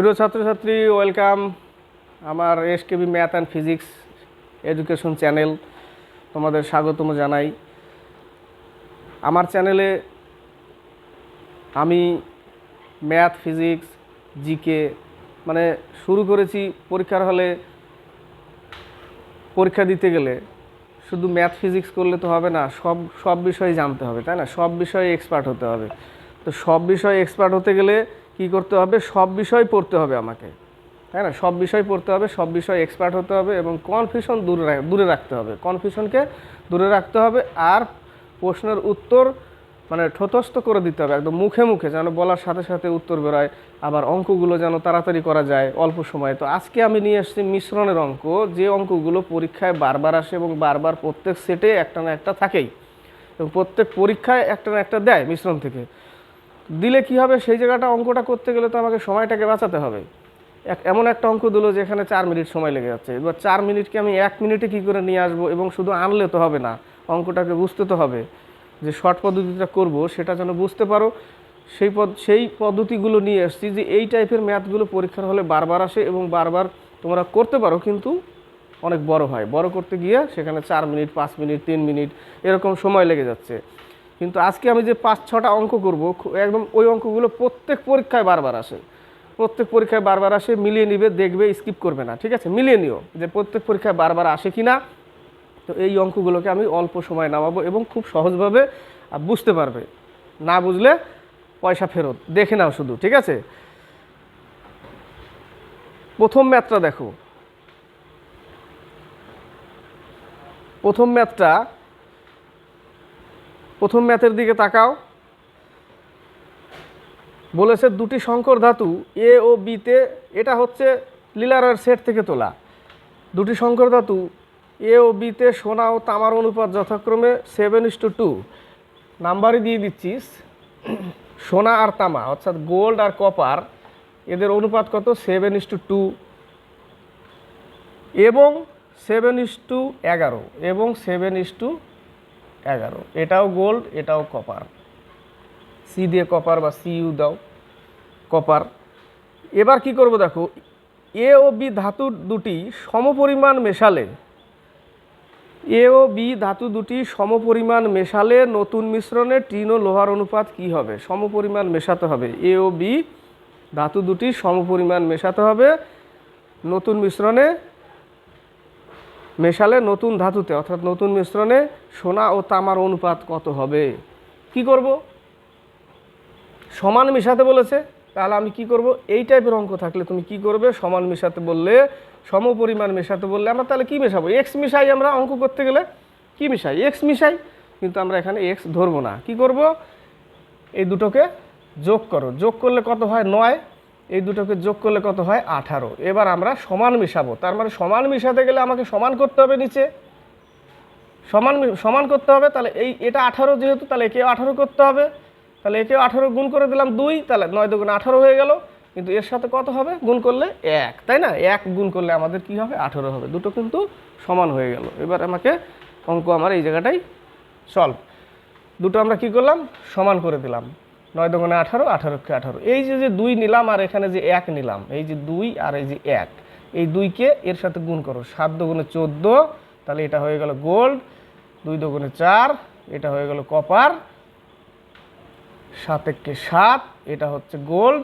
প্রিয় ছাত্রছাত্রী ওয়েলকাম আমার S KB math and physics education channel তোমাদের স্বাগতম জানাই। আমার চ্যানেলে আমি ম্যাথ ফিজিক্স জিকে মানে শুরু করেছি পরীক্ষার হলে পরীক্ষা দিতে গেলে। শুধু ম্যাথ ফিজিক্স করলে তো হবে না, সব সব বিষয়ে জানতে হবে, তাই না? সব বিষয়ে এক্সপার্ট হতে হবে। তো সব বিষয়ে এক্সপার্ট হতে গেলে কি করতে হবে? সব বিষয় পড়তে হবে আমাকে। তাই না? সব বিষয় পড়তে হবে, সব বিষয়ে এক্সপার্ট হতে হবে এবং কনফিউশন দূরে দূরে রাখতে হবে। কনফিউশনকে দূরে রাখতে হবে আর প্রশ্নের উত্তর মানে ঠোঁটস্থ করে দিতে হবে, একদম মুখে মুখে যেন বলার সাথে সাথে উত্তর বেরোয়, আবার অঙ্কগুলো যেন তাড়াতাড়ি করা যায় অল্প সময়ে। তো আজকে আমি নিয়ে এসেছি মিশ্রণের অঙ্ক। যে অঙ্কগুলো পরীক্ষায় বারবার আসে এবং বারবার প্রত্যেক সেটে একটা না একটা থাকেই এবং প্রত্যেক পরীক্ষায় একটা না একটা দেয় মিশ্রণ থেকে। দিলে কি হবে? সেই জায়গাটা অঙ্কটা করতে গেলে তো আমাকে সময়টাকে বাঁচাতে হবে। এক, এমন একটা অঙ্ক দিলো যেখানে চার মিনিট সময় লেগে যাচ্ছে। এবার চার মিনিটকে আমি এক মিনিটে কি করে নিয়ে আসব এবং শুধু আনলে তো হবে না, অঙ্কটাকে বুঝতে তো হবে যে শর্ট পদ্ধতিটা করব, সেটা যেন বুঝতে পারো। সেই পদ, সেই পদ্ধতিগুলো নিয়ে এসেছি যে এই টাইপের ম্যাথগুলো পরীক্ষার হলে বারবার আসে এবং বারবার তোমরা করতে পারো, কিন্তু অনেক বড় হয়। বড় করতে গিয়ে সেখানে চার মিনিট, পাঁচ মিনিট, তিন মিনিট এরকম সময় লেগে যাচ্ছে। কিন্তু আজকে আমি যে পাঁচ, ছটা অঙ্ক করব একদম ওই অঙ্কগুলো প্রত্যেক পরীক্ষায় বারবার আসে। প্রত্যেক পরীক্ষায় বারবার আসে, মিলিয়ে নিবে, দেখবে স্কিপ করবে না, ঠিক আছে? মিলিয়ে নিও যে প্রত্যেক পরীক্ষায় বারবার আসে কি না তো এই অঙ্কগুলোকে আমি অল্প সময় নামাবো এবং খুব সহজভাবে বুঝতে পারবে। না বুঝলে পয়সা ফেরত, দেখে নাও শুধু, ঠিক আছে? প্রথম ম্যাথটা দেখো। প্রথম ম্যাথটা প্রথম ম্যাথের দিকে তাকাও। বলেছে দুটি সংকর ধাতু, এ ও বিতে এটা হচ্ছে লিলারের সেট থেকে তোলা। দুটি সংকর ধাতু, এ ও বিতে সোনা ও তামার অনুপাত যথাক্রমে সেভেন ইস টু টু নাম্বারই দিয়ে দিচ্ছিস সোনা আর তামা, অর্থাৎ গোল্ড আর কপার, এদের অনুপাত কত? সেভেন ইস টু টু এবং সেভেন ইস টু এগারো, এবং সেভেন ইস টু এগারো। এটাও গোল্ড এটাও কপার সি দিয়ে কপার বা সি ইউ দাও কপার এবার কি করব দেখো এ ও বি ধাতু দুটি সমপরিমাণ মেশালে এ ও বি ধাতু দুটি সমপরিমাণ মেশালে নতুন মিশ্রণে টিন ও লোহার অনুপাত কি হবে? সমপরিমাণ মেশাতে হবে। এ ও বি ধাতু দুটি সমপরিমাণ মেশাতে হবে, নতুন মিশ্রণে মেশালে নতুন ধাতুতে, অর্থাৎ নতুন মিশ্রণে সোনা ও তামার অনুপাত কত হবে? কি করব? সমান মেশাতে বলেছে, তাহলে আমি কি করব? এই টাইপের অঙ্ক থাকলে তুমি কি করবে? সমান মেশাতে বললে সমপরিমাণ মেশাতে বললে আমরা তাহলে কি মেশাবো? এক্স মিশাই আমরা অঙ্ক করতে গেলে কি মিশাই? এক্স মিশাই, কিন্তু আমরা এখানে এক্স ধরবো না। কি করব? এই দুটোকে যোগ করো। যোগ করলে কত হয়? নয়। এই দুটোকে যোগ করলে কত হয়? আঠারো। এবার আমরা সমান মিশাবো। তার মানে সমান মিশাতে গেলে আমাকে সমান করতে হবে নিচে। সমান সমান করতে হবে, তাহলে এই, এটা আঠারো যেহেতু, তাহলে একেও আঠারো করতে হবে। তাহলে একেও আঠারো গুণ করে দিলাম দুই, তাহলে নয় দুগুণ আঠারো হয়ে গেল। কিন্তু এর সাথে কত হবে? গুণ করলে এক, তাই না? এক গুণ করলে আমাদের কি হবে? আঠারো হবে। দুটো কিন্তু সমান হয়ে গেল। এবার আমাকে অঙ্ক আমার এই জায়গাটাই সলভ। দুটো আমরা কি করলাম? সমান করে দিলাম। নয় দোকানে আঠারো, আঠারোকে আঠারো। এই যে যে দুই নিলাম আর এখানে যে এক নিলাম, এই যে দুই আর এই যে এক, এই দুইকে এর সাথে গুণ করো। সাত দুগুণে চোদ্দ, তাহলে এটা হয়ে গেল গোল্ড। দুই দুগুণে চার, এটা হয়ে গেল কপার। সাত এককে সাত, এটা হচ্ছে গোল্ড।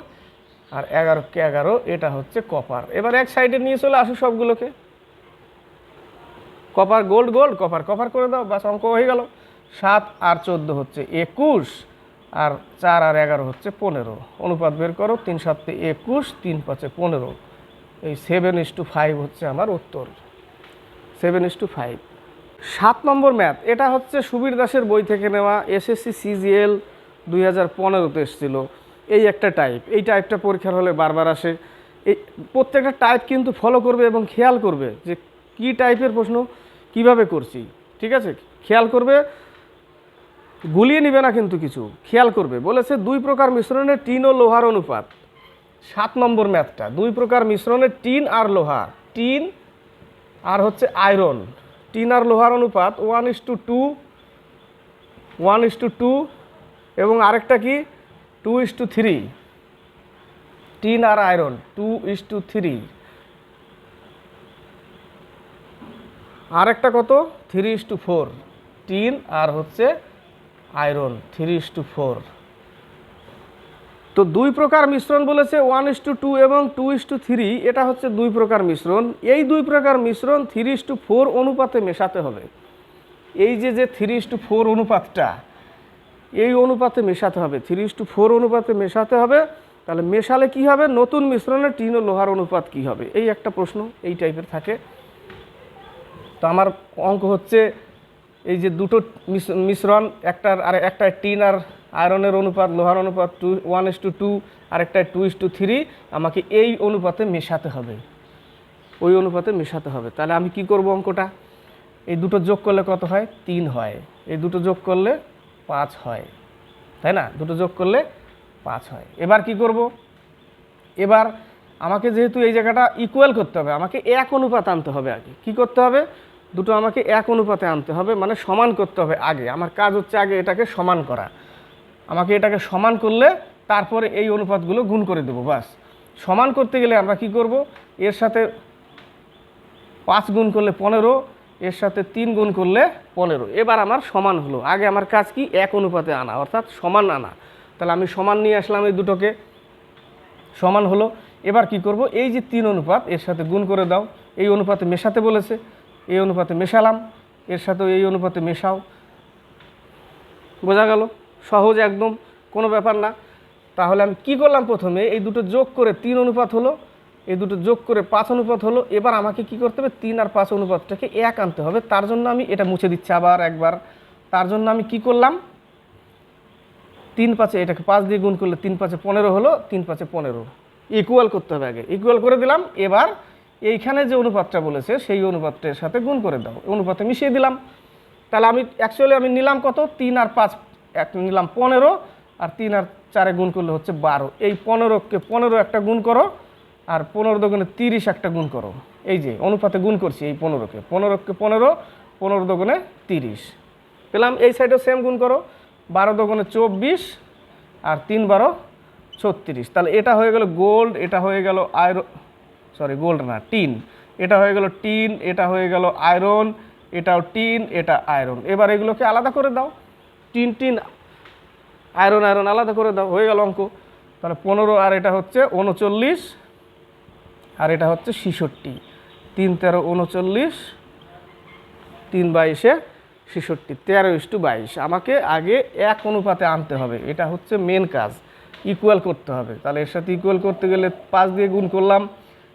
আর এগারোকে এগারো, এটা হচ্ছে কপার। এবার এক সাইডে নিয়ে চলে আসো সবগুলোকে। Copper gold gold, copper copper করে দাও, বাস অঙ্ক হয়ে গেল। সাত আর চোদ্দ হচ্ছে একুশ। আর চার আর এগারো হচ্ছে পনেরো। অনুপাত বের করো, তিন সাতে একুশ, তিন পাঁচে পনেরো। এই সেভেন ইস টু ফাইভ হচ্ছে আমার উত্তর। সেভেন ইস টু ফাইভ সাত নম্বর ম্যাথ এটা হচ্ছে সুবীর দাসের বই থেকে নেওয়া এসএসসি সিজিএল দুই হাজার পনেরোতে এসেছিল। এই একটা টাইপ এই টাইপটা পরীক্ষার হলে বারবার আসে। এই প্রত্যেকটা টাইপ কিন্তু ফলো করবে এবং খেয়াল করবে যে কি টাইপের প্রশ্ন, কীভাবে করছি, ঠিক আছে? খেয়াল করবে গুলিয়ে নিবে না কিন্তু কিছু। খেয়াল করবে। বলেছে, দুই প্রকার মিশ্রণে টিন ও লোহার অনুপাত। সাত নম্বর ম্যাথটা। দুই প্রকার মিশ্রণে টিন আর লোহা। টিন আর হচ্ছে আয়রন। টিন আর লোহার অনুপাত one is to two one is to two এবং আরেকটা কি? Two is to three tin R iron two is to three আরেকটা কত? Three is to four tin আর হচ্ছে iron three is to four তো দুই প্রকার মিশ্রণ বলেছে ওয়ান ইস টু টু এবং টু ইস টু থ্রি এটা হচ্ছে দুই প্রকার মিশ্রণ। এই দুই প্রকার মিশ্রণ থ্রি ইস টু ফোর অনুপাতে মেশাতে হবে। এই যে যে থ্রি ইস টু ফোর অনুপাতটা, এই অনুপাতে মেশাতে হবে। থ্রি ইস টু ফোর অনুপাতে মেশাতে হবে, তাহলে মেশালে কি হবে? নতুন মিশ্রণে টিন ও লোহার অনুপাত কি হবে? এই একটা প্রশ্ন, এই টাইপের থাকে। তো আমার অঙ্ক হচ্ছে এই যে দুটো মিশ- মিশ্রণ, একটার আর একটা টিন আর আয়রনের অনুপাত, লোহার অনুপাত two one is to two আর একটা টু ইস টু থ্রি আমাকে এই অনুপাতে মেশাতে হবে। ওই অনুপাতে মেশাতে হবে। তাহলে আমি কি করব অঙ্কটা? এই দুটো যোগ করলে কত হয়? তিন হয়। এই দুটো যোগ করলে পাঁচ হয়। তাই না? দুটো যোগ করলে পাঁচ হয়। এবার কি করব? এবার আমাকে যেহেতু এই জায়গাটা ইকুয়াল করতে হবে, আমাকে এক অনুপাত আনতে হবে আগে। কি করতে হবে? দুটো আমাকে এক অনুপাতে আনতে হবে মানে সমান করতে হবে আগে। আমার কাজ হচ্ছে আগে এটাকে সমান করা। আমাকে এটাকে সমান করলে তারপরে এই অনুপাতগুলো গুণ করে দেবো বাস সমান করতে গেলে আমরা কি করব? এর সাথে পাঁচ গুণ করলে পনেরো, এর সাথে তিন গুণ করলে পনেরো। এবার আমার সমান হলো। আগে আমার কাজ কি? এক অনুপাতে আনা, অর্থাৎ সমান আনা। তাহলে আমি সমান নিয়ে আসলাম এই দুটোকে। সমান হলো। এবার কি করব? এই যে তিন অনুপাত, এর সাথে গুণ করে দাও। এই অনুপাতে মেশাতে বলেছে। এই অনুপাতে মেশালাম, এর সাথেও এই অনুপাতে মেশাও। বোঝা গেল? সহজ একদম, কোনো ব্যাপার না। তাহলে আমি কি করলাম প্রথমে? এই দুটো যোগ করে তিন অনুপাত হলো, এই দুটো যোগ করে পাঁচ অনুপাত হলো, এবার আমাকে কি করতে হবে? তিন আর পাঁচ অনুপাতটাকে এক আনতে হবে। তার জন্য আমি এটা মুছে দিচ্ছি আবার একবার। তার জন্য আমি কি করলাম? তিন পাঁচে এটাকে পাঁচ দিয়ে গুণ করলে তিন পাঁচে পনেরো হলো, তিন পাঁচে পনেরো। ইকুয়াল করতে হবে আগে। ইকুয়াল করে দিলাম, এবার এইখানে যে অনুপাতটা বলেছে, সেই অনুপাতের সাথে গুণ করে দাও। অনুপাতে মিশিয়ে দিলাম। তাহলে আমি অ্যাকচুয়ালি আমি নিলাম কত? তিন আর পাঁচ, এক নিলাম পনেরো, আর তিন আর চারে গুণ করলে হচ্ছে বারো। এই পনেরোকে পনেরো একটা গুণ করো, আর পনেরো দোকানে তিরিশ একটা গুণ করো। এই যে, অনুপাতে গুণ করছি এই পনেরোকে। পনেরোকে পনেরো পনেরো দোকানে তিরিশ। পেলাম, এই সাইডেও সেম গুণ করো। বারো দোকানে চব্বিশ, আর তিন বারো ছত্রিশ। তাহলে এটা হয়ে গেল গোল্ড এটা হয়ে গেল আয়রন সরি গোল্ড না টিন এটা হয়ে গেল টিন এটা হয়ে গেল আয়রন এটাও টিন এটা আয়রন এবার এগুলোকে আলাদা করে দাও। টিন টিন আয়রন আয়রন আলাদা করে দাও, হয়ে গেল অঙ্ক। তাহলে পনেরো, আর এটা হচ্ছে উনচল্লিশ, আর এটা হচ্ছে ছিষট্টি। তিন, তেরো, উনচল্লিশ, তিন, বাইশে ছেষট্টি, তেরো ইস্টু বাইশ। আমাকে আগে এক অনুপাতে আনতে হবে, এটা হচ্ছে মেন কাজ ইকুয়াল করতে হবে। তাহলে এর সাথে ইকুয়াল করতে গেলে পাঁচ দিয়ে গুণ করলাম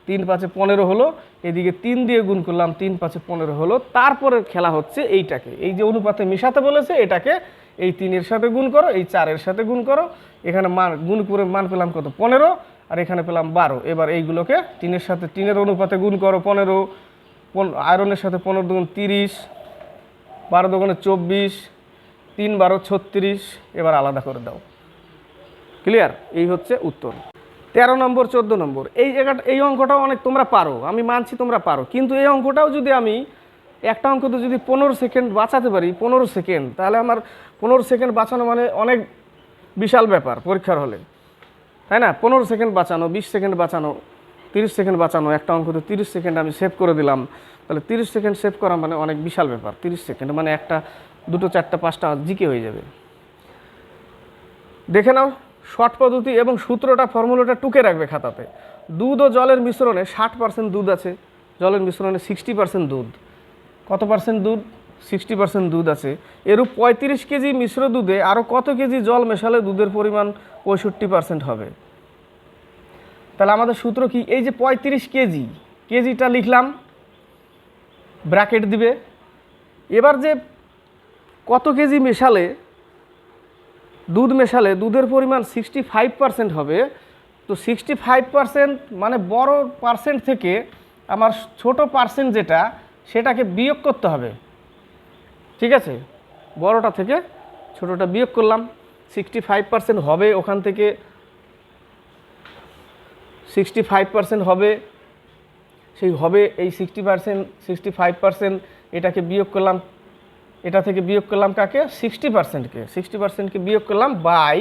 তিন পাঁচে পনেরো হলো, এদিকে তিন দিয়ে গুণ করলাম, তিন পাঁচে পনেরো হলো। তারপরে খেলা হচ্ছে এইটাকে। এই যে অনুপাতে মেশাতে বলেছে, এটাকে এই তিনের সাথে গুণ করো, এই চারের সাথে গুণ করো। এখানে মান, গুণ করে মান পেলাম কত? পনেরো, আর এখানে পেলাম বারো। এবার এইগুলোকে তিনের সাথে, তিনের অনুপাতে গুণ করো পনেরো, পন- আয়রনের সাথে পনেরো দুগুণ তিরিশ, বারো দোকানে চব্বিশ, তিন বারো ছত্রিশ, এবার আলাদা করে দাও। ক্লিয়ার? এই হচ্ছে উত্তর। তেরো নম্বর, চোদ্দ নম্বর। এই জায়গাটা এই অঙ্কটাও অনেক তোমরা পারো, আমি মানছি তোমরা পারো। কিন্তু এই অঙ্কটাও যদি আমি একটা অঙ্ক তো যদি পনেরো সেকেন্ড বাঁচাতে পারি, পনেরো সেকেন্ড, তাহলে আমার পনেরো সেকেন্ড বাঁচানো মানে অনেক বিশাল ব্যাপার পরীক্ষার হলে। তাই না? পনেরো সেকেন্ড বাঁচানো, বিশ সেকেন্ড বাঁচানো, তিরিশ সেকেন্ড বাঁচানো, একটা অঙ্ক তো তিরিশ সেকেন্ড আমি সেভ করে দিলাম, তাহলে তিরিশ সেকেন্ড সেভ করা মানে অনেক বিশাল ব্যাপার। তিরিশ সেকেন্ড মানে একটা, দুটো, চারটা, পাঁচটা জিকে হয়ে যাবে। দেখে নাও। শর্ট পদ্ধতি এবং সূত্রটা, ফর্মুলাটা টুকে রাখবে খাতাতে। দুধ ও জলের মিশ্রণে ষাট পার্সেন্ট দুধ আছে, জলের মিশ্রণে সিক্সটি পার্সেন্ট দুধ। কত পার্সেন্ট দুধ? সিক্সটি পার্সেন্ট দুধ আছে। এরূপ পঁয়ত্রিশ কেজি মিশ্র দুধে আরও কত কেজি জল মেশালে দুধের পরিমাণ পঁয়ষট্টি পার্সেন্ট হবে? তাহলে আমাদের সূত্র কি? এই যে পঁয়ত্রিশ কেজি, কেজিটা লিখলাম, ব্র্যাকেট দিবে। এবার যে কত কেজি মেশালে দুধ মেশালে দুধের পরিমাণ সিক্সটি ফাইভ পার্সেন্ট হবে। তো সিক্সটি ফাইভ পার্সেন্ট মানে বড় পার্সেন্ট থেকে আমার ছোট পার্সেন্ট যেটা, সেটাকে বিয়োগ করতে হবে। ঠিক আছে? বড়টা থেকে ছোটোটা বিয়োগ করলাম সিক্সটি ফাইভ পার্সেন্ট হবে ওখান থেকে। সিক্সটি ফাইভ পার্সেন্ট হবে, সেই হবে এই sixty percent sixty five percent এটাকে বিয়োগ করলাম। এটা থেকে বিয়োগ করলাম কাকে? সিক্সটি পার্সেন্টকে সিক্সটি পার্সেন্টকে বিয়োগ করলাম বাই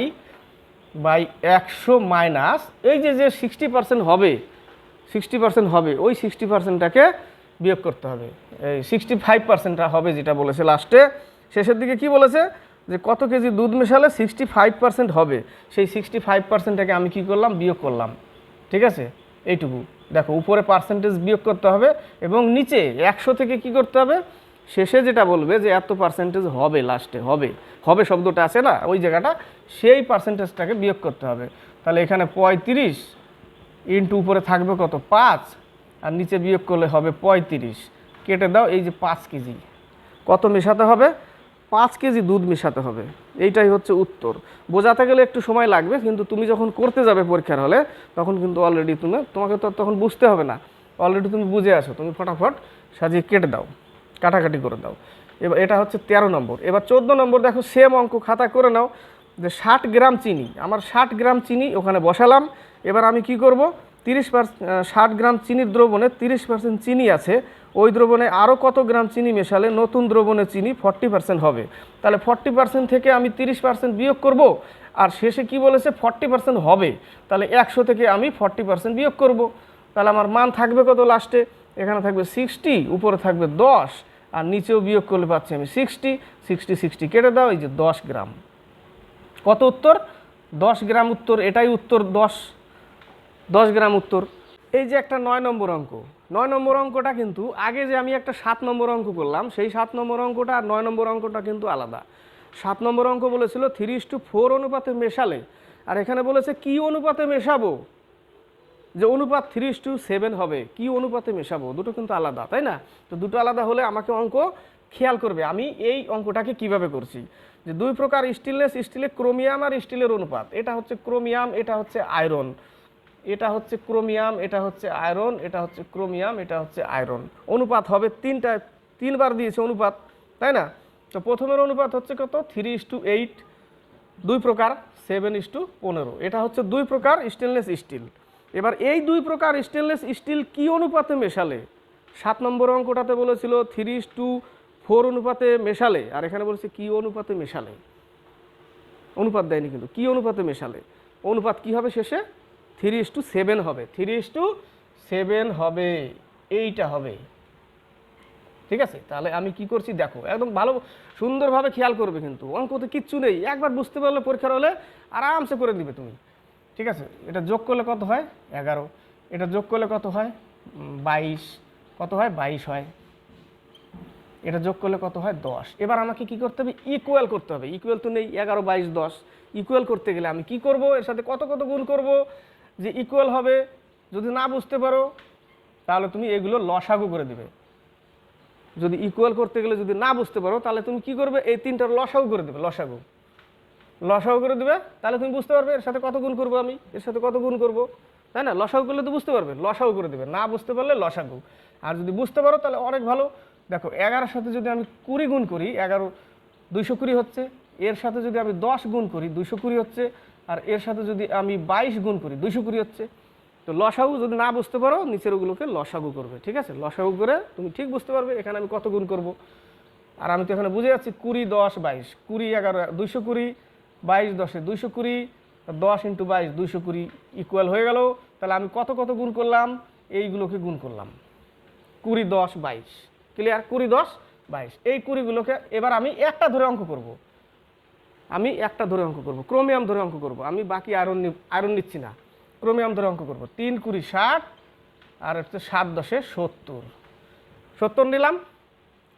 বাই একশো মাইনাস এই যে যে সিক্সটি পার্সেন্ট হবে সিক্সটি পার্সেন্ট হবে, ওই সিক্সটি পার্সেন্টটাকে বিয়োগ করতে হবে। এই সিক্সটি ফাইভ পার্সেন্টটা হবে যেটা বলেছে লাস্টে শেষের দিকে কি বলেছে? যে কত কেজি দুধ মেশালে সিক্সটি ফাইভ পার্সেন্ট হবে। সেই সিক্সটি ফাইভ পার্সেন্টটাকে আমি কি করলাম? বিয়োগ করলাম। ঠিক আছে? এইটুকু। দেখো, উপরে পার্সেন্টেজ বিয়োগ করতে হবে এবং নিচে একশো থেকে কি করতে হবে? শেষে যেটা বলবে যে এত পার্সেন্টেজ হবে লাস্টে হবে। হবে শব্দটা আছে না? ওই জায়গাটা, সেই পার্সেন্টেজটাকে বিয়োগ করতে হবে। তাহলে এখানে পঁয়ত্রিশ ইন্টু উপরে থাকবে কত? পাঁচ। আর নিচে বিয়োগ করলে হবে পঁয়ত্রিশ। কেটে দাও, এই যে পাঁচ কেজি। কত মেশাতে হবে? পাঁচ কেজি দুধ মেশাতে হবে। এইটাই হচ্ছে উত্তর। বোঝাতে গেলে একটু সময় লাগবে, কিন্তু তুমি যখন করতে যাবে পরীক্ষার হলে, তখন কিন্তু অলরেডি তুমি, তোমাকে তো তখন বুঝতে হবে না। অলরেডি তুমি বুঝে আসো। তুমি ফটাফট সাজিয়ে কেটে দাও। কাটাকাটি করে দাও এবার এটা হচ্ছে তেরো নম্বর। এবার চোদ্দ নম্বর দেখো সেম অঙ্ক, খাতা করে নাও, যে ষাট গ্রাম চিনি। আমার ষাট গ্রাম চিনি ওখানে বসালাম। এবার আমি কি করব? তিরিশ পার্সেন্ট ষাট গ্রাম চিনির দ্রবণে তিরিশ পার্সেন্ট চিনি আছে। ওই দ্রবণে আরও কত গ্রাম চিনি মেশালে নতুন দ্রবণে চিনি ফর্টি পার্সেন্ট হবে। তাহলে ফর্টি পার্সেন্ট থেকে আমি তিরিশ পার্সেন্ট বিয়োগ করব? আর শেষে কি বলেছে? ফর্টি পার্সেন্ট হবে। তাহলে একশো থেকে আমি ফর্টি পার্সেন্ট বিয়োগ করব। তাহলে আমার মান থাকবে কত লাস্টে এখানে থাকবে সিক্সটি উপরে থাকবে দশ। আর নিচেও বিয়োগ করলে পাচ্ছি আমি সিক্সটি সিক্সটি সিক্সটি কেটে দাও, এই যে দশ গ্রাম। কত উত্তর? দশ গ্রাম উত্তর, এটাই উত্তর দশ। দশ গ্রাম উত্তর। এই যে একটা নয় নম্বর অঙ্ক। নয় নম্বর অঙ্কটা কিন্তু আগে যে আমি একটা সাত নম্বর অঙ্ক করলাম, সেই সাত নম্বর অঙ্কটা আর নয় নম্বর অঙ্কটা কিন্তু আলাদা। সাত নম্বর অঙ্ক বলেছিল থ্রি টু ফোর অনুপাতে মেশালে। আর এখানে বলেছে কি অনুপাতে মেশাবো? যে অনুপাত থ্রি টু সেভেন হবে, কি অনুপাতে মেশাবো? দুটো কিন্তু আলাদা, তাই না? তো দুটো আলাদা হলে আমাকে অঙ্ক খেয়াল করবে। আমি এই অঙ্কটাকে কীভাবে করছি? যে দুই প্রকার স্টিলনেস স্টিলে ক্রোমিয়াম আর স্টিলের অনুপাত। এটা হচ্ছে ক্রোমিয়াম এটা হচ্ছে আয়রন এটা হচ্ছে ক্রোমিয়াম এটা হচ্ছে আয়রন এটা হচ্ছে ক্রোমিয়াম এটা হচ্ছে আয়রন অনুপাত হবে তিনটা, তিনবার দিয়েছে অনুপাত, তাই না? তো প্রথমের অনুপাত হচ্ছে কত? থ্রি ইস টু এইট দুই প্রকার সেভেন ইস টু পনেরো। এটা হচ্ছে দুই প্রকার স্টেনলেস স্টিল এবার এই দুই প্রকার স্টেনলেস স্টিল কি অনুপাতে মেশালে? সাত নম্বর অঙ্কটাতে বলেছিল থ্রি টু ফোর অনুপাতে মেশালে। আর এখানে বলেছে কি অনুপাতে মেশালে? অনুপাত দেয়নি কিন্তু। কি অনুপাতে মেশালে? অনুপাত কি হবে শেষে? থ্রি টু সেভেন হবে। থ্রি টু সেভেন হবে। এইটা হবে। ঠিক আছে? তাহলে আমি কি করছি? দেখো, একদম ভালো, সুন্দরভাবে খেয়াল করবে কিন্তু। অঙ্কতে কিচ্ছু নেই। একবার বুঝতে পারলে পরীক্ষার হলে আরামসে করে দিবে তুমি। ঠিক আছে? এটা যোগ করলে কত হয়? এগারো। এটা যোগ করলে কত হয়? বাইশ। কত হয়? বাইশ হয়। এটা যোগ করলে কত হয়? দশ। এবার আমাকে কি করতে হবে? ইকুয়াল করতে হবে। ইকুয়াল তো নেই। এগারো, বাইশ, দশ। ইকুয়াল করতে গেলে আমি কি করব? এর সাথে কত কত গুণ করব? যে ইকুয়াল হবে। যদি না বুঝতে পারো, তাহলে তুমি এগুলো লসাগু করে দেবে। যদি ইকুয়াল করতে গেলে যদি না বুঝতে পারো, তাহলে তুমি কি করবে? এই তিনটার লসাগু করে দেবে। লসাগু। লসাগু করে দেবে, তাহলে তুমি বুঝতে পারবে এর সাথে কত গুণ করব আমি, এর সাথে কত গুণ করব। তাই না? লসাগু করলে তো বুঝতে পারবে, লসাগু করে দেবে। না বুঝতে পারলে লসাগু। আর যদি বুঝতে পারো, তাহলে অনেক ভালো। দেখো, এগারোর সাথে যদি আমি কুড়ি গুণ করি, এগারো দুইশো কুড়ি হচ্ছে। এর সাথে যদি আমি দশ গুণ করি, দুইশো কুড়ি হচ্ছে। আর এর সাথে যদি আমি বাইশ গুণ করি, দুইশো কুড়ি হচ্ছে। তো লসাগু যদি না বুঝতে পারো, নিচের ওগুলোকে লসাগু করবে, ঠিক আছে? লসাগু করে তুমি ঠিক বুঝতে পারবে এখানে আমি কত গুণ করব। আর আমি তো এখানে বুঝে যাচ্ছি কুড়ি, দশ, বাইশ। কুড়ি, এগারো, দুইশো কুড়ি বাইশ দশে দুইশো কুড়ি, দশ ইন্টু বাইশ দুইশো কুড়ি ইকুয়াল হয়ে গেল। তাহলে আমি কত কত গুণ করলাম? এইগুলোকে গুণ করলাম। কুড়ি দশ বাইশ। ক্লিয়ার কুড়ি দশ বাইশ। এই কুড়িগুলোকে এবার আমি একটা ধরে অঙ্ক করব। আমি একটা ধরে অঙ্ক করব। ক্রোমিয়াম ধরে অঙ্ক করব। আমি বাকি আয়রন আয়রন নিচ্ছি না। ক্রোমিয়াম ধরে অঙ্ক করব। তিন কুড়ি ষাট আর হচ্ছে সাত দশে সত্তর। সত্তর নিলাম।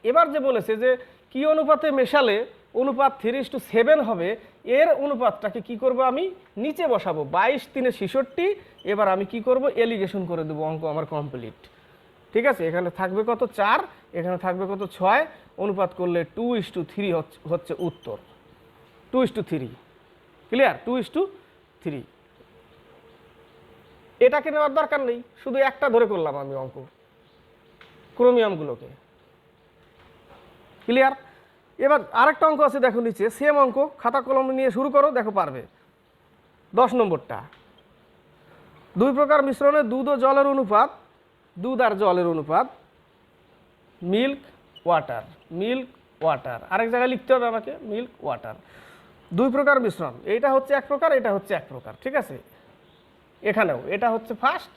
এবার যে বলেছে যে কি অনুপাতে মেশালে অনুপাত থ্রি টু সেভেন হবে। এর অনুপাতটাকে কি করব আমি? নিচে বসাবো। বাইশ তিনে ছেষট্টি, এবার আমি কি করব? এলিগেশন করে দেবো অঙ্ক আমার কমপ্লিট ঠিক আছে? এখানে থাকবে কত? চার। এখানে থাকবে কত? ছয়। অনুপাত করলে টু ইস টু থ্রি হচ্ছে উত্তর। Two is to three clear two is to three এটাকে নেওয়ার দরকার নেই। শুধু একটা ধরে করলাম আমি অঙ্ক। ক্রোমিয়ামগুলোকে। ক্লিয়ার এবার আরেকটা অঙ্ক আছে দেখো নিচে সেম অঙ্ক, খাতা কলম নিয়ে শুরু করো, দেখো পারবে। দশ নম্বরটা। দুই প্রকার মিশ্রণে দুধ ও জলের অনুপাত, দুধ আর জলের অনুপাত মিল্ক ওয়াটার মিল্ক ওয়াটার আরেক জায়গায় লিখতে হবে আমাকে মিল্ক ওয়াটার দুই প্রকার মিশ্রণ, এইটা হচ্ছে এক প্রকার, এটা হচ্ছে এক প্রকার, ঠিক আছে? এখানেও, এটা হচ্ছে ফার্স্ট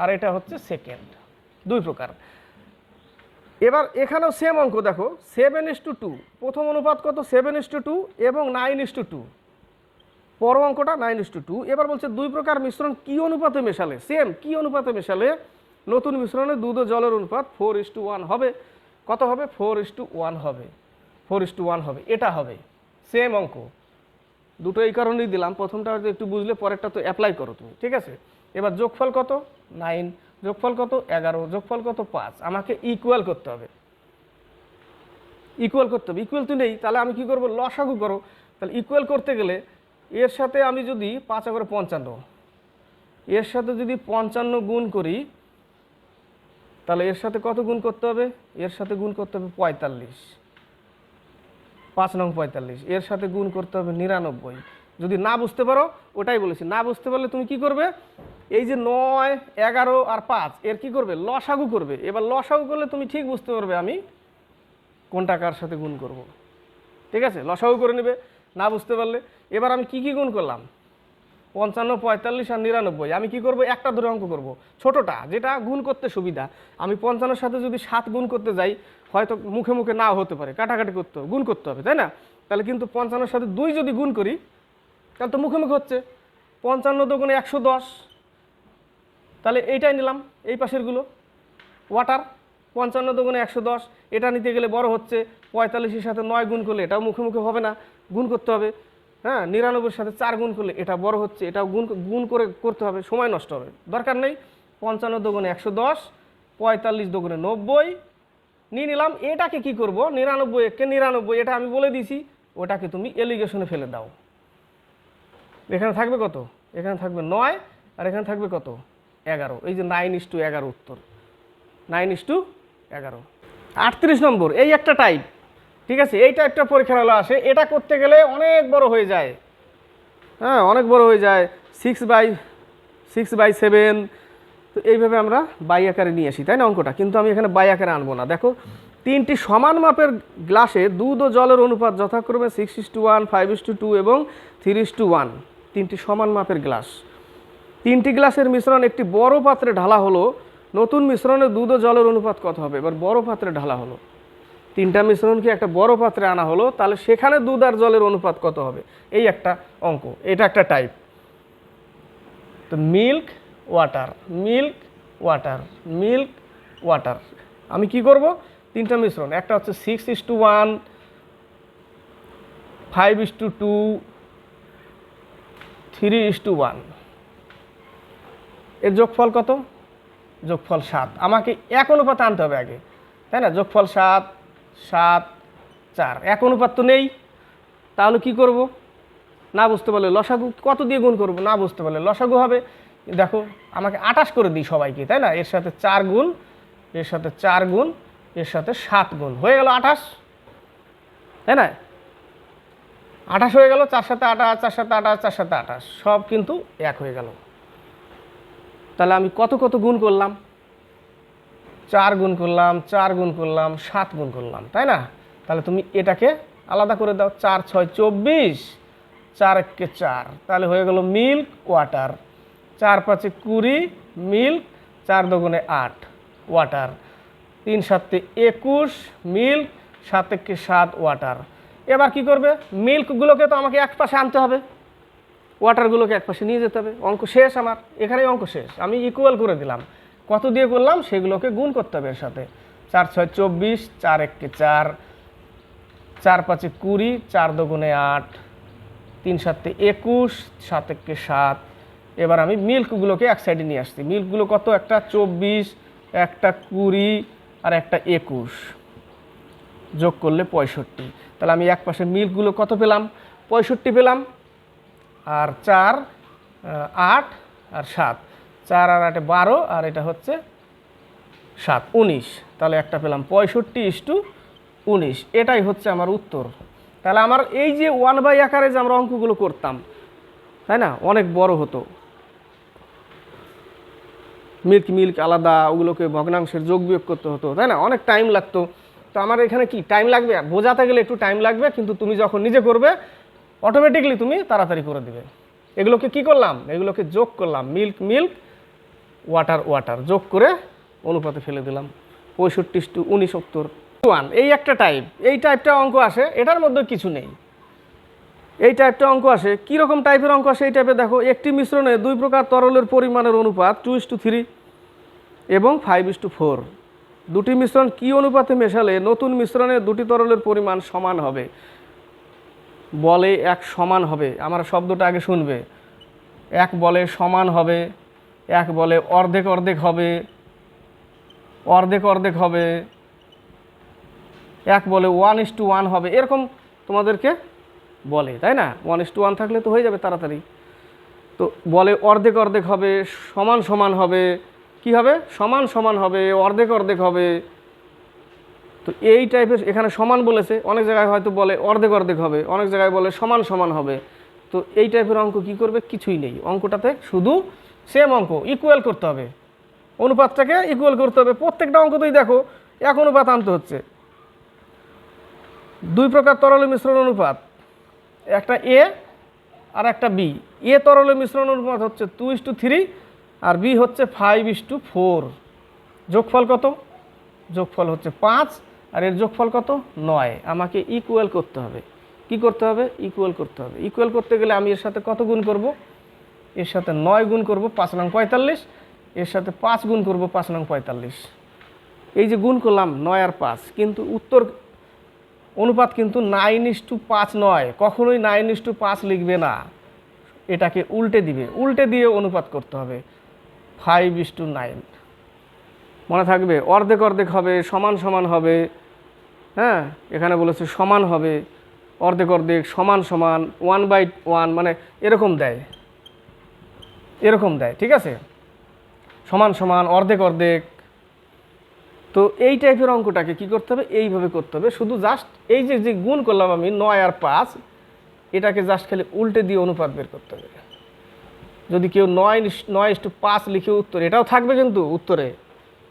আর এটা হচ্ছে সেকেন্ড দুই প্রকার। এবার এখানেও সেম অঙ্ক দেখো সেভেন ইস টু টু প্রথম অনুপাত কত? সেভেন ইস টু টু এবং নাইন ইস টু টু পর অঙ্কটা নাইন ইস টু টু এবার বলছে দুই প্রকার মিশ্রণ কি অনুপাতে মেশালে? সেম কি অনুপাতে মেশালে? নতুন মিশ্রণে দুধ ও জলের অনুপাত ফোর ইস টু ওয়ান হবে। কত হবে? ফোর ইস টু ওয়ান হবে। ফোর ইস টু ওয়ান হবে। এটা হবে। সেম অঙ্ক। দুটো এই কারণেই দিলাম। প্রথমটা একটু বুঝলে পরেরটা তো অ্যাপ্লাই করো তুমি। ঠিক আছে? এবার যোগফল কত? নাইন যোগফল কত? এগারো। যোগফল কত? পাঁচ। আমাকে ইকুয়াল করতে হবে। ইকুয়াল করতে হবে। ইকুয়াল তো নেই, তাহলে আমি কি করব? লসাগু করো। তাহলে ইকুয়াল করতে গেলে এর সাথে আমি যদি পাঁচ করে পঞ্চান্ন, এর সাথে যদি পঞ্চান্ন গুণ করি, তাহলে এর সাথে কত গুণ করতে হবে? এর সাথে গুণ করতে হবে পঁয়তাল্লিশ। পাঁচ নং পঁয়তাল্লিশ। এর সাথে গুণ করতে হবে নিরানব্বই। যদি না বুঝতে পারো, ওটাই বলেছি। না বুঝতে পারলে তুমি কি করবে? এই যে নয়, এগারো আর পাঁচ, এর কি করবে? লসাগু করবে। এবার লসাগু করলে তুমি ঠিক বুঝতে পারবে আমি কোনটা কার সাথে গুণ করব। ঠিক আছে? লসাগু করে নেবে, না বুঝতে পারলে। এবার আমি কি কি গুণ করলাম? পঞ্চান্ন, পঁয়তাল্লিশ আর নিরানব্বই। আমি কি করব? একটা ধরে অঙ্ক করব। ছোটটা, যেটা গুণ করতে সুবিধা। আমি পঞ্চান্নর সাথে যদি সাত গুণ করতে যাই, হয়তো মুখে মুখে নাও হতে পারে। কাটাকাটি করতে, গুণ করতে হবে, তাই না? তাহলে কিন্তু পঞ্চান্নর সাথে দুই যদি গুণ করি, তাহলে তো মুখে মুখে হচ্ছে। পঞ্চান্ন দোকানে একশো দশ। তাহলে এইটাই নিলাম, এই পাশেরগুলো ওয়াটার পঞ্চান্ন দোগুণে একশো দশ, এটা নিতে গেলে বড় হচ্ছে পঁয়তাল্লিশের সাথে নয় গুণ করলে এটাও মুখে মুখে হবে না, গুণ করতে হবে। হ্যাঁ নিরানব্বইয়ের সাথে চার গুণ করলে এটা বড় হচ্ছে, এটাও গুণ গুণ করে করতে হবে, সময় নষ্ট হবে। দরকার নেই, পঞ্চান্ন দোগুণে একশো দশ, পঁয়তাল্লিশ দোগুণে নব্বই, নিয়ে নিলাম। এটাকে কি করব? নিরানব্বই একে নিরানব্বই, এটা আমি বলে দিছি ওটাকে তুমি এলিগেশনে ফেলে দাও। এখানে থাকবে কত? এখানে থাকবে নয়, আর এখানে থাকবে কত? এগারো, এই যে নাইন ইস টু এগারো উত্তর। নাইন ইস টু এগারো। আটত্রিশ নম্বর, এই একটা টাইপ ঠিক আছে? এই টাইপটা পরীক্ষার হলো আসে। এটা করতে গেলে অনেক বড় হয়ে যায়। হ্যাঁ অনেক বড় হয়ে যায়। Six by six by seven তো এইভাবে আমরা বাই আকারে নিয়ে আসি, তাই না অঙ্কটা? কিন্তু আমি এখানে বাই আকারে আনব না। দেখো, তিনটি সমান মাপের গ্লাসে দুধ ও জলের অনুপাত যথাক্রমে six is to one five is to two এবং থ্রি ইস টু ওয়ান তিনটি সমান মাপের গ্লাস তিনটি গ্লাসের মিশ্রণ, একটি বড় পাত্রে ঢালা হলো, নতুন মিশ্রণে দুধ ও জলের অনুপাত কত হবে? এবার বড় পাত্রে ঢালা হলো। তিনটা মিশ্রণকে একটা বড় পাত্রে আনা হলো, তাহলে সেখানে দুধ আর জলের অনুপাত কত হবে? এই একটা অঙ্ক, এটা একটা টাইপ। তো milk, water milk water milk, water. আমি কি করব? তিনটা মিশ্রণ, একটা হচ্ছে six is to one five is to two three is to one এর যোগফল কত? যোগফল সাত। আমাকে এক অনুপাত আনতে হবে আগে, তাই না? যোগফল সাত সাত, চার। এক অনুপাত তো নেই। তাহলে কি করব? না বুঝতে পারলে লসাগু কত দিয়ে গুণ করব? না বুঝতে পারলে লসাগু হবে। দেখো, আমাকে আটাশ করে দিই সবাইকে, তাই না? এর সাথে চার গুণ, এর সাথে চার গুণ, এর সাথে সাত গুণ। হয়ে গেল আঠাশ, তাই না? আঠাশ হয়ে গেল, চার সাথে আঠাশ, চার সাথে আঠাশ, চার সাথে আঠাশ। সব কিন্তু এক হয়ে গেল। তাহলে আমি কত কত গুণ করলাম? চার গুণ করলাম, চার গুণ করলাম, সাত গুণ করলাম, তাই না? তাহলে তুমি এটাকে আলাদা করে দাও, চার, ছয়, চব্বিশ, চার একে চার, তাহলে হয়ে গেল মিল্ক ওয়াটার। চার পাঁচে কুড়ি, মিল্ক, চার দগুণে আট, ওয়াটার। তিন সাতে একুশ, মিল্ক, সাত একে সাত, ওয়াটার। এবার কি করবে? মিল্কগুলোকে তো আমাকে এক পাশে আনতে হবে। ওয়াটারগুলোকে এক পাশে নিয়ে যেতে হবে। অঙ্ক শেষ আমার। এখানেই অঙ্ক শেষ। আমি ইকুয়াল করে দিলাম। কত দিয়ে করলাম? সেগুলোকে গুণ করতে হবে এর সাথে। চার, ছয়, চব্বিশ, চার, এককে চার চার, পাঁচে কুড়ি, চার দগুণে আট, তিন, সাতে একুশ, সাত, এককে সাত। এবার আমি মিল্কগুলোকে এক সাইডে নিয়ে আসছি। মিল্কগুলো কত? একটা চব্বিশ, একটা কুড়ি আর একটা একুশ। যোগ করলে পঁয়ষট্টি। তাহলে আমি এক পাশে মিল্কগুলো কত পেলাম? পঁয়ষট্টি পেলাম। আর চার আট আর সাত। চার আর আটে বারো, আর এটা হচ্ছে সাত, উনিশ। তাহলে একটা পেলাম পঁয়ষট্টি ইস্টু উনিশ। এটাই হচ্ছে আমার উত্তর। তাহলে আমার এই যে ওয়ান বাই আকারে যে আমরা অঙ্কগুলো করতাম, তাই না? অনেক বড় হতো। মিল্ক মিল্ক আলাদা, ওগুলোকে ভগ্নাংশের যোগ বিয়োগ করতে হতো, তাই না? অনেক টাইম লাগতো। তো আমার এখানে কি? টাইম লাগবে? বোঝাতে গেলে একটু টাইম লাগবে, কিন্তু তুমি যখন নিজে করবে অটোমেটিকলি তুমি তাড়াতাড়ি করে দিবে। এগুলোকে কি করলাম? এগুলোকে যোগ করলাম। মিল্ক মিল্ক ওয়াটার ওয়াটার যোগ করে অনুপাতে ফেলে দিলাম। পঁয়ষট্টি টু উনিশোত্তর ওয়ান এই একটা টাইপ এই টাইপটা অঙ্ক আসে। এটার মধ্যে কিছু নেই। এই টাইপটা অঙ্ক আসে। কীরকম টাইপের অঙ্ক আসে এই টাইপে দেখো। একটি মিশ্রণে দুই প্রকার তরলের পরিমাণের অনুপাত টু ইস টু থ্রি এবং ফাইভ ইস টু ফোর। দুটি মিশ্রণ কী অনুপাতে মেশালে নতুন মিশ্রণে দুটি তরলের পরিমাণ সমান হবে? বলে এক সমান হবে। আমার শব্দটা আগে শুনবে। এক বলে সমান হবে, এক বলে অর্ধেক অর্ধেক হবে, অর্ধেক অর্ধেক হবে, এক বলে ওয়ান ইস টু ওয়ান হবে। এরকম তোমাদেরকে বলে, তাই না? ওয়ান ইস টু ওয়ান থাকলে তো হয়ে যাবে তাড়াতাড়ি। তো বলে অর্ধেক অর্ধেক হবে, সমান সমান হবে, কি হবে? সমান সমান হবে, অর্ধেক অর্ধেক হবে তো এই টাইপের এখানে সমান বলেছে, অনেক জায়গায় হয়তো বলে অর্ধেক অর্ধেক হবে, অনেক জায়গায় বলে সমান সমান হবে। তো এই টাইপের অঙ্ক কি করবে? কিছুই নেই। অঙ্কটাতে শুধু সেম অঙ্ক ইকুয়াল করতে হবে। অনুপাতটাকে ইকুয়াল করতে হবে। প্রত্যেকটা অঙ্কতেই দেখো, এক অনুপাত আনতে হচ্ছে। দুই প্রকার তরল মিশ্রণ অনুপাত, একটা এ আর একটা বি এ তরল মিশ্রণ অনুপাত হচ্ছে টু ইস টু থ্রি আর বি হচ্ছে ফাইভ ইস টু ফোর যোগফল কত? যোগফল হচ্ছে পাঁচ। আর এর যোগফল কত? নয়। আমাকে ইকুয়াল করতে হবে। কি করতে হবে? ইকুয়াল করতে হবে। ইকুয়াল করতে গেলে আমি এর সাথে কত গুণ করব? এর সাথে নয় গুণ করব পাঁচ নং পঁয়তাল্লিশ। এর সাথে পাঁচ গুণ করব পাঁচ নং পঁয়তাল্লিশ। এই যে গুণ করলাম নয় আর পাঁচ, কিন্তু উত্তর অনুপাত কিন্তু নাইন ইস টু পাঁচ নয়। কখনোই নাইন ইস টু পাঁচ লিখবে না। এটাকে উল্টে দিবে। উল্টে দিয়ে অনুপাত করতে হবে। ফাইভ ইস টু নাইন মনে থাকবে? অর্ধেক অর্ধেক হবে, সমান সমান হবে। হ্যাঁ এখানে বলেছে সমান হবে, অর্ধেক অর্ধেক, সমান সমান ওয়ান বাই ওয়ান মানে এরকম দেয়। এরকম দেয়, ঠিক আছে? সমান সমান, অর্ধেক অর্ধেক। তো এই টাইপের অঙ্কটাকে কি করতে হবে? এইভাবে করতে হবে। শুধু জাস্ট এই যে যে গুণ করলাম আমি নয় আর পাঁচ, এটাকে জাস্ট খালি উল্টে দিয়ে অনুপাত বের করতে হবে। যদি কেউ নয় নয় টু পাঁচ লিখে উত্তর, এটাও থাকবে কিন্তু উত্তরে,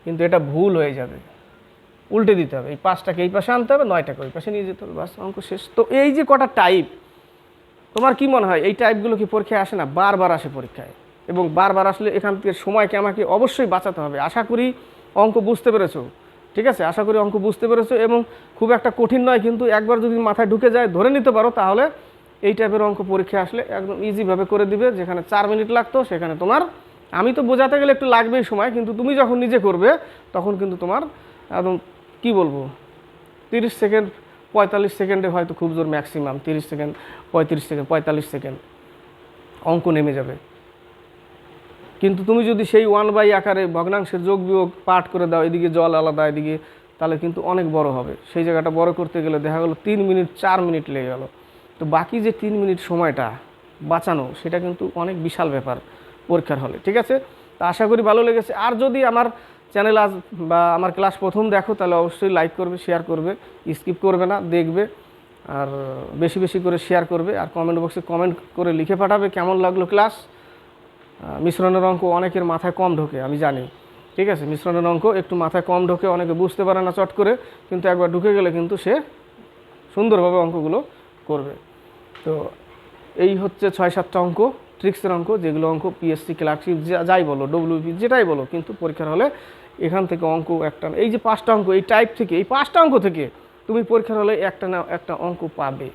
কিন্তু এটা ভুল হয়ে যাবে। উল্টে দিতে হবে। এই পাঁচটাকে এই পাশে আনতে হবে, নয়টাকে ওই পাশে নিয়ে যেতে হবে। বাস, অঙ্ক শেষ। তো এই যে কটা টাইপ তোমার কি মনে হয়? এই টাইপগুলো কি পরীক্ষায় আসে না? বারবার আসে পরীক্ষায়। এবং বারবার আসলে এখান থেকে সময়কে আমাকে অবশ্যই বাঁচাতে হবে। আশা করি অঙ্ক বুঝতে পেরেছ। ঠিক আছে? আশা করি অঙ্ক বুঝতে পেরেছ এবং খুব একটা কঠিন নয়, কিন্তু একবার যদি মাথায় ঢুকে যায়, ধরে নিতে পারো, তাহলে এই টাইপের অঙ্ক পরীক্ষায় আসলে একদম ইজিভাবে করে দিবে। যেখানে চার মিনিট লাগতো, সেখানে তোমার, আমি তো বোঝাতে গেলে একটু লাগবেই সময়, কিন্তু তুমি যখন নিজে করবে, তখন কিন্তু তোমার একদম কি বলব? তিরিশ সেকেন্ড, পঁয়তাল্লিশ সেকেন্ডে হয়তো খুব জোর ম্যাক্সিমাম তিরিশ সেকেন্ড, পঁয়ত্রিশ সেকেন্ড, পঁয়তাল্লিশ সেকেন্ড অঙ্ক নেমে যাবে। কিন্তু তুমি যদি সেই ওয়ান বাই আকারে ভগ্নাংশের যোগ বিয়োগ পাঠ করে দাও, এদিকে জল আলাদা, এদিকে, তাহলে কিন্তু অনেক বড় হবে। সেই জায়গাটা বড় করতে গেলে দেখা গেলো তিন মিনিট, চার মিনিট লেগে গেল। তো বাকি যে তিন মিনিট সময়টা বাঁচানো, সেটা কিন্তু অনেক বিশাল ব্যাপার পরীক্ষার হলে, ঠিক আছে? তা আশা করি ভালো লেগেছে। আর যদি আমার চ্যানেল আজ বা আমার ক্লাস প্রথম দেখো, তাহলে অবশ্যই লাইক করবে শেয়ার করবে স্কিপ করবে না, দেখবে, আর বেশি বেশি করে শেয়ার করবে, আর কমেন্ট বক্সে কমেন্ট করে লিখে পাঠাবে কেমন লাগল ক্লাস মিশ্রণের অঙ্ক অনেকের মাথায় কম ঢোকে, আমি জানি, ঠিক আছে? মিশ্রণের অঙ্ক একটু মাথায় কম ঢোকে, অনেকে বুঝতে পারে না চট করে, কিন্তু একবার ঢুকে গেলে কিন্তু সে সুন্দরভাবে অঙ্কগুলো করবে। তো এই হচ্ছে ছয় সাতটা অঙ্ক ট্রিক্সের অঙ্ক, যেগুলো অঙ্ক পিএসসি ক্লার্কশিপ যাই বলো ডব্লিউপি যেটাই বলো, কিন্তু পরীক্ষার হলে এখান থেকে অঙ্ক একটা এই যে পাঁচটা অঙ্ক, এই টাইপ থেকে, এই পাঁচটা অঙ্ক থেকে তুমি পরীক্ষার হলে একটা না, একটা অঙ্ক পাবে।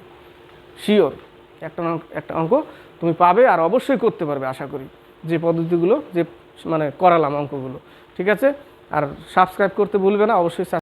শিওর একটা না, একটা অঙ্ক তুমি পাবে আর অবশ্যই করতে পারবে আশা করি। যে পদ্ধতিগুলো, যে মানে করালাম অঙ্কগুলো, ঠিক আছে? আর সাবস্ক্রাইব করতে ভুলবে না, অবশ্যই